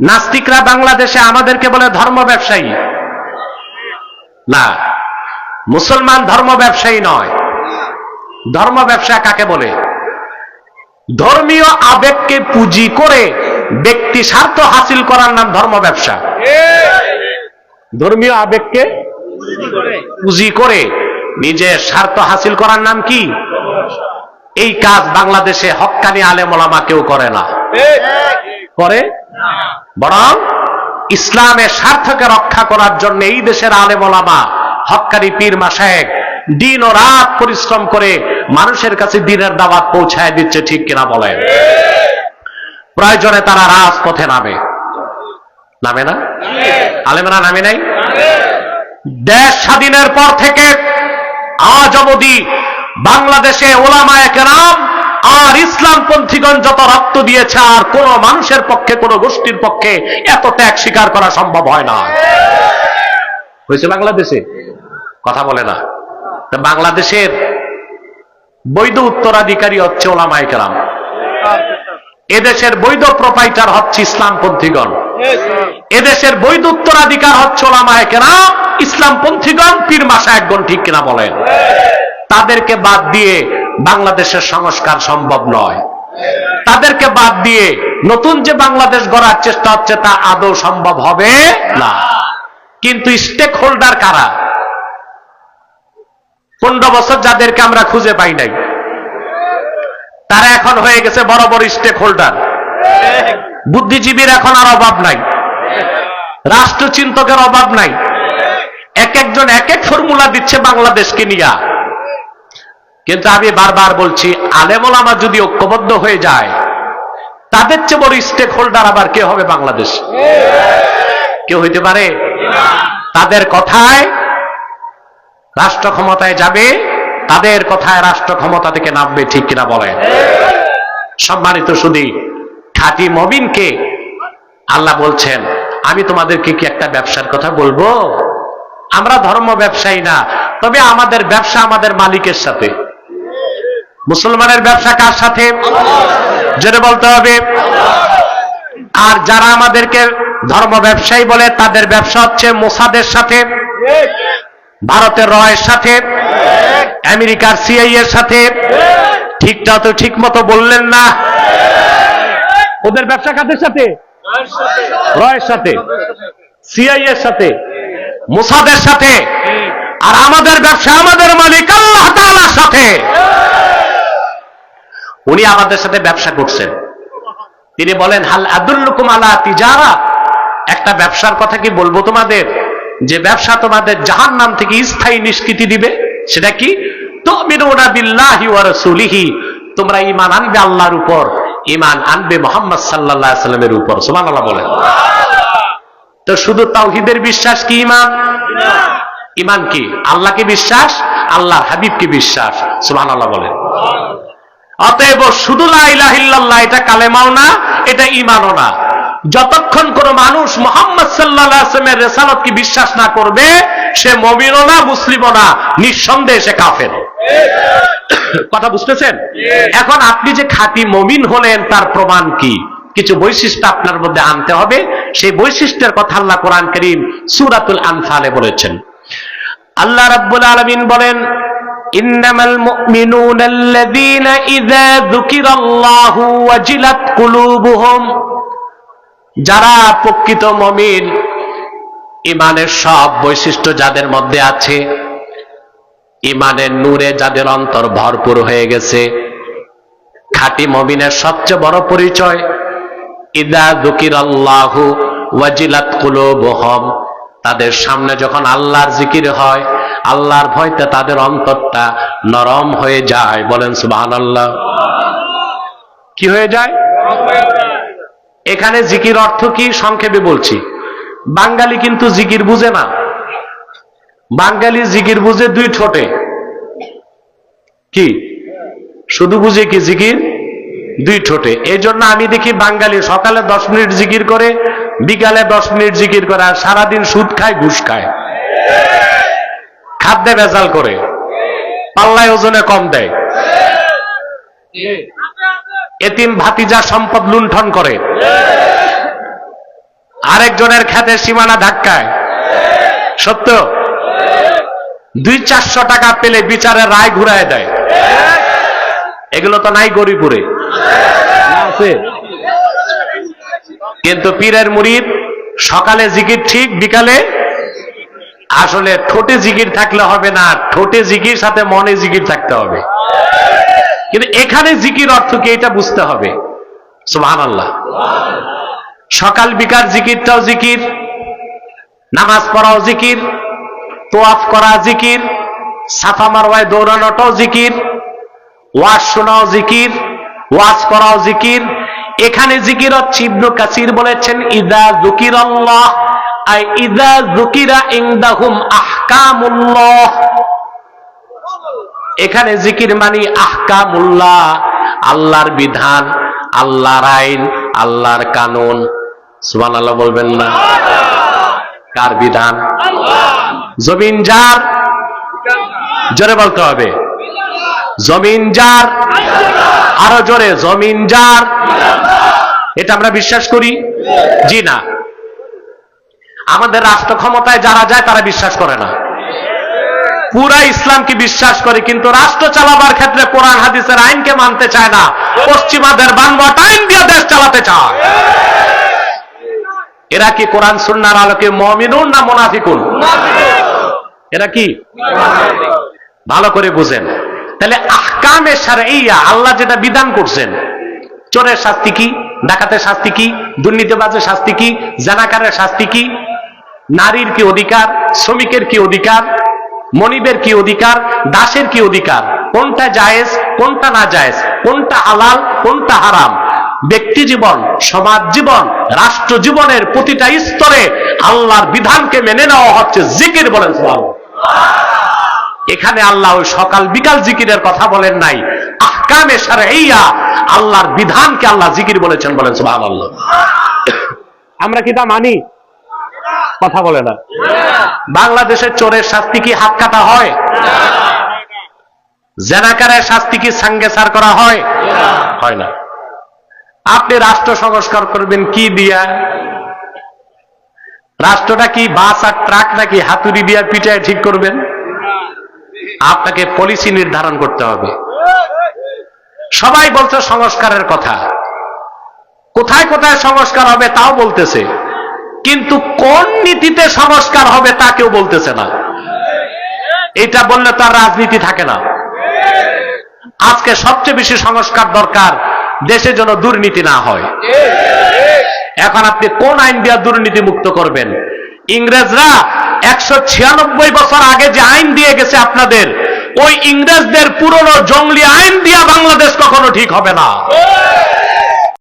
নাস্তিকরা বাংলাদেশে আমাদেরকে বলে ধর্ম ব্যবসায়ী। না, মুসলমান ধর্ম ব্যবসায়ী নয়। ধর্ম ব্যবসা কাকে বলে? ধর্মীয় আবেগকে পুঁজি করে ব্যক্তি স্বার্থ হাসিল করার নাম ধর্ম ব্যবসা। ধর্মীয় আবেগকে পুঁজি করে নিজের স্বার্থ হাসিল করার নাম কি? এই কাজ বাংলাদেশে হক্কানি আলেমলামা কেউ করে না। করে বরং ইসলামের স্বার্থকে রক্ষা করার জন্য এই দেশের হক্কানি পীর দিন ও রাত পরিশ্রম করে মানুষের কাছে দিনের দাওয়াত পৌঁছায় দিচ্ছে, ঠিক কিনা বলেন? প্রয়োজনে তারা রাজপথে নামে। নামে না? আলেমরা নামে নাই? দেশ স্বাধীনের পর থেকে আজ অবধি বাংলাদেশে ওলামায় কেরাম আর ইসলাম পন্থীগণ যত রক্ত দিয়েছে আর কোন মানুষের পক্ষে কোন গোষ্ঠীর পক্ষে এত ত্যাগ স্বীকার করা সম্ভব হয় না। হয়েছে বাংলাদেশে? কথা বলে না। বাংলাদেশের বৈধ উত্তরাধিকারী হচ্ছে ওলামায় কেরাম। এদেশের বৈধ প্রোপাইটার হচ্ছে ইসলামপন্থীগণ। এদেশের বৈধ উত্তরাধিকার হচ্ছে ওলামায় কেরাম। ইসলামপন্থীগণ পীর মাসা একগণ ঠিক কিনা বলেন। তাদেরকে বাদ দিয়ে বাংলাদেশের সংস্কার সম্ভব নয়। তাদেরকে বাদ দিয়ে নতুন যে বাংলাদেশ গড়ার চেষ্টা হচ্ছে, তা আদৌ সম্ভব হবে না। কিন্তু স্টেক হোল্ডার কারা? পনেরো বছর যাদেরকে আমরা খুঁজে পাই নাই, তারা এখন হয়ে গেছে বড় বড় স্টেক হোল্ডার বুদ্ধিজীবীর এখন আর অভাব নাই, রাষ্ট্রচিন্তকের অভাব নাই। এক একজন এক এক ফর্মুলা দিচ্ছে বাংলাদেশকে নিয়ে। কিন্তু আমি বারবার বলছি আলেমোলামা যদি ঐক্যবদ্ধ হয়ে যায়, তাদের চেয়ে বড় স্টেক হোল্ডার আবার কে হবে বাংলাদেশ? কেউ হইতে পারে? তাদের কথায় রাষ্ট্র ক্ষমতায় যাবে, তাদের কথায় রাষ্ট্র ক্ষমতা থেকে নামবে, ঠিক কিনা বলেন? সম্মানিত শুধু খাঁটি মবিনকে আল্লাহ বলছেন, আমি তোমাদেরকে কি একটা ব্যবসার কথা বলব? আমরা ধর্ম ব্যবসায়ী না, তবে আমাদের ব্যবসা আমাদের মালিকের সাথে। মুসলমানের ব্যবসা কার সাথে? যেটা বলতে হবে। আর যারা আমাদেরকে ধর্ম ব্যবসায়ী বলে তাদের ব্যবসা হচ্ছে মোসাদের সাথে ভারতের রয়ের সাথে আমেরিকার সিআই এর সাথে। ঠিকটা তো ঠিক মতো বললেন না। ওদের ব্যবসা কাদের সাথে? রয়ের সাথে সিআই এর সাথে। মোসাদের সাথে। আর আমাদের ব্যবসা আমাদের মালিক আল্লাহ তাআলার সাথে। উনি আমাদের সাথে ব্যবসা করছেন। তিনি বলেন হাল আদুল্লুকুম আলা তিজারা? একটা ব্যবসার কথা কি বলব তোমাদের? যে ব্যবসা তোমাদের জাহান নাম থেকে স্থায়ী নিষ্কৃতি দিবে সেটা কি? তোমরা ঈমান আনবে আল্লাহর উপর ঈমান আনবে মোহাম্মদ সাল্লাল্লাহু সাল্লামের উপর। সুবহানাল্লাহ বলেন। তো শুধু তাওহীদের বিশ্বাস কি ঈমান? ঈমান কি? আল্লাহকে বিশ্বাস আল্লাহর হাবিবকে বিশ্বাস? সুবহানাল্লাহ বলেন। অতএব শুধু লা ইলাহা ইল্লাল্লাহ, এটা কালেমাও না, এটা ঈমানও না। যতক্ষণ কোন মানুষ মোহাম্মদ সাল্লাহ আসলামের রেসালত কি বিশ্বাস না করবে, সে মমিনও না, মুসলিমও না, নিঃসন্দেহে সে কাফের। কথা বুঝতেছেন? এখন আপনি যে খাঁটি মমিন হলেন, তার প্রমাণ কি? কিছু বৈশিষ্ট্য আপনার মধ্যে আনতে হবে। সেই বৈশিষ্ট্যের কথা আল্লাহ কোরআন করিম সুরাতুল আনফালে বলেছেন। আল্লাহ রাব্বুল আলমিন বলেন মুমিনুনা আল্লাযীনা ইযা যুকিরাল্লাহু ওয়াজিলাত কুলুবুহুম। যারা প্রকৃত মমিন ইমানের সব বৈশিষ্ট্য যাদের মধ্যে আছে ইমানের নূরে যাদের অন্তর ভরপুর হয়ে গেছে, খাঁটি মমিনের সবচেয়ে বড় পরিচয় ইদা দুকির আল্লাহু ওয়াজিলাত কুলুবুহুম। তাদের সামনে যখন আল্লাহর জিকির হয় আল্লাহর ভয়তে তাদের অন্তরটা নরম হয়ে যায়। বলেন, সুবহানাল্লাহ। কি হয়ে যায়? এখানে জিকির অর্থ কি? সংক্ষেপে বলছি। বাঙালি কিন্তু জিকির বুঝে না। বাঙালি জিকির বুঝে দুই ঠোঁটে। কি? শুধু বুঝে কি জিকির? দুই ঠোঁটে। এই জন্য আমি দেখি বাঙালি সকালে দশ মিনিট জিকির করে, বিকালে দশ মিনিট জিকির করে, আর সারাদিন সুদ খায়, ঘুষ খায়। খাদ্যে ভেজাল করে। পাল্লায় ওজনে কম দেয়। এতিম ভাতিজা সম্পদ লুণ্ঠন করে। আরেকজনের খাতে সীমানা ধাক্কায়। সত্য? দুই চারশো টাকা পেলে বিচারের রায় ঘুরায় দেয়। এগুলো তো নাই গরিপুরে কিন্তু পীরের মুরিদ সকালে জিকির ঠিক, বিকালে আসলে ঠোঁটে জিকির থাকলে হবে না, ঠোঁটে জিকির, সাথে মনে জিকির থাকতে হবে। কিন্তু এখানে জিকির অর্থ কি, এটা বুঝতে হবে। সুবহান আল্লাহ সকাল বিকাল জিকিরটাও জিকির, নামাজ পড়াও জিকির, তোয়াফ করা জিকির, সাফা মারওয়ায় দৌড়ানোটাও জিকির, ওয়াজ শোনাও জিকির, ওয়াজ করাও জিকির। এখানে জিকির হচ্ছে ইবনু কাসির বলেছেন, ইদা জুকির আল্লাহ এখানে জিকির মানি আহকামুল্লাহ। আল্লাহর বিধান, আল্লাহর আইন, আল্লাহর কানুন। সুবহানাল্লাহ বলবেন না। কার বিধান? জমিন যার। জোরে বলতে হবে। জমিন যার। আরও জোরে, জমিন যার। এটা আমরা বিশ্বাস করি? জি না। আমাদের রাষ্ট্র ক্ষমতায় যারা যায়, তারা বিশ্বাস করে না। পুরা ইসলামকে বিশ্বাস করে, কিন্তু রাষ্ট্র চালাবার ক্ষেত্রে কোরআন, হাদিসের আইনকে মানতে চায় না। পশ্চিমাদের বানবট আইন দিয়ে দেশ চালাতে চায়। এরা কি কোরআন, সুন্নার আলোকে মমিনুন না মোনাফিকুন? এরা কি? ভালো করে বুঝেন। তাহলে আহকামে সারাইয়া আল্লাহ যেটা বিধান করছেন, চোরের শাস্তি কি, ডাকাতের শাস্তি কি, দুর্নীতিবাজের শাস্তি কি, জানাকারের শাস্তি কি নারীর কি অধিকার, শ্রমিকের কি অধিকার, মনিবের কি অধিকার, দাসের কি অধিকার, কোনটা জায়েজ, কোনটা না জায়েজ, কোনটা হালাল, কোনটা হারাম? ব্যক্তি জীবন, সমাজ জীবন, রাষ্ট্র জীবনের প্রতিটা স্তরে আল্লাহর বিধানকে মেনে নেওয়া হচ্ছে জিকির বলেন। এখানে আল্লাহ ওই সকাল বিকাল জিকিরের কথা বলেন নাই। আহকামে এইয়া আল্লাহর বিধানকে আল্লাহ জিকির বলেছেন বলেন সুবহানাল্লাহ। আমরা কি তা মানি? কথা বলে না। বাংলাদেশের চোরের শাস্তি কি হাত কাটা হয়? জেনাকারের শাস্তি কি সাঙ্গেসার করা হয়? হয় না। আপনি রাষ্ট্র সংস্কার করবেন কি দিয়া? রাষ্ট্রটা কি বাস আর ট্রাক নাকি হাতুড়ি দিয়া পিটায় ঠিক করবেন? আপনাকে পলিসি নির্ধারণ করতে হবে। সবাই বলছে সংস্কারের কথা। কোথায় কোথায় সংস্কার হবে তাও বলতেছে। কিন্তু কোন নীতিতে সংস্কার হবে তা কেউ বলতেছে না। এটা বললে তার রাজনীতি থাকে না। আজকে সবচেয়ে বেশি সংস্কার দরকার দেশে যেন দুর্নীতি না হয়। এখন আপনি কোন আইন দিয়া দুর্নীতি মুক্ত করবেন? ইংরেজরা একশো ছিয়ানব্বই বছর আগে যে আইন দিয়ে গেছে আপনাদের, ওই ইংরেজদের পুরনো জঙ্গলি আইন দিয়া বাংলাদেশ কখনো ঠিক হবে না।